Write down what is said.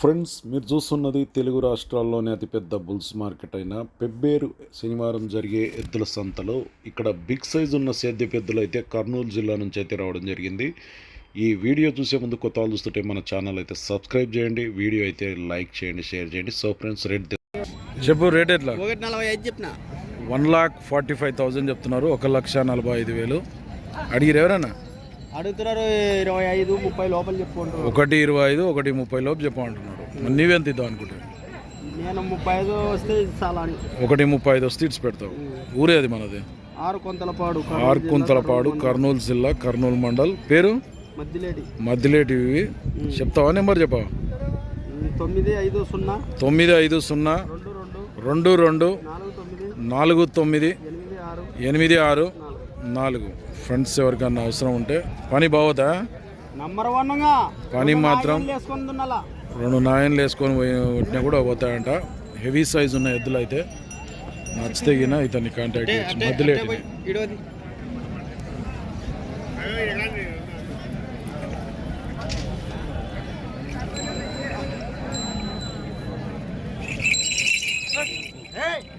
Friends మీరు చూస్తున్నది తెలుగు రాష్ట్రాల్లోనే అతిపెద్ద బుల్స్ మార్కెట్ అయిన పెబ్బేరు శనివారం జరిగే ఎద్దుల సంతలో ఇక్కడ బిగ్ సైజ్ ఉన్న సేద్య ఎద్దులు అయితే కర్నూలు జిల్లా నుంచి అయితే రావడం జరిగింది. ఈ వీడియో చూసే ముందు కొత్త వాళ్ళు చూస్తుంటే మన ఛానల్ అయితే సబ్స్క్రైబ్ చేయండి వీడియో అయితే లైక్ చేయండి షేర్ చేయండి. సో ఫ్రెండ్స్ రేట్ చెప్పు రేట్ ఎట్లా? ఒకటి నలభై ఐదు చెప్పిన. One lakh forty five thousand చెప్తున్నారు ఒక లక్ష నలభై ఐదు వేలు. అడిగిరు ఎవరన్నా? అడుగుతున్నారు ఇరవై ఐదు ముప్పై లోపల చెప్పుకుంటారు ఒకటి ఇరవై ఐదు ఒకటి ముప్పై లోపు చెప్పమంటున్నారు మరి నీవెంత ఇద్దాం అనుకుంటే నేను ముప్పై ఐదు వస్తే చాలా అని. ఒకటి ముప్పై ఐదు వస్తే ఇట్స్ పెడతావు. ఊరే అది మనది. ఆరు కొంతలపాడు ఆర్కుంతలపాడు కర్నూలు జిల్లా కర్నూలు మండల్. పేరు? మధ్యలేటి మధ్యలేటివి చెప్తావా? నెంబర్ చెప్పవా? తొమ్మిది ఐదు సున్నా. తొమ్మిది ఐదు సున్నా. రెండు రెండు. నాలుగు తొమ్మిది. ఎనిమిది ఆరు. నాలుగు. ఫ్రెండ్స్ ఎవరికన్నా అవసరం ఉంటే పని బాగోదా నంబర్ వన్ పని మాత్రం రెండు నాయన్లు వేసుకొని పోయినా కూడా పోతాయంట. హెవీ సైజ్ ఉన్న ఎద్దులు అయితే నచ్చితే గిన ఇతన్ని కాంటాక్ట్ చేయొచ్చు Hey!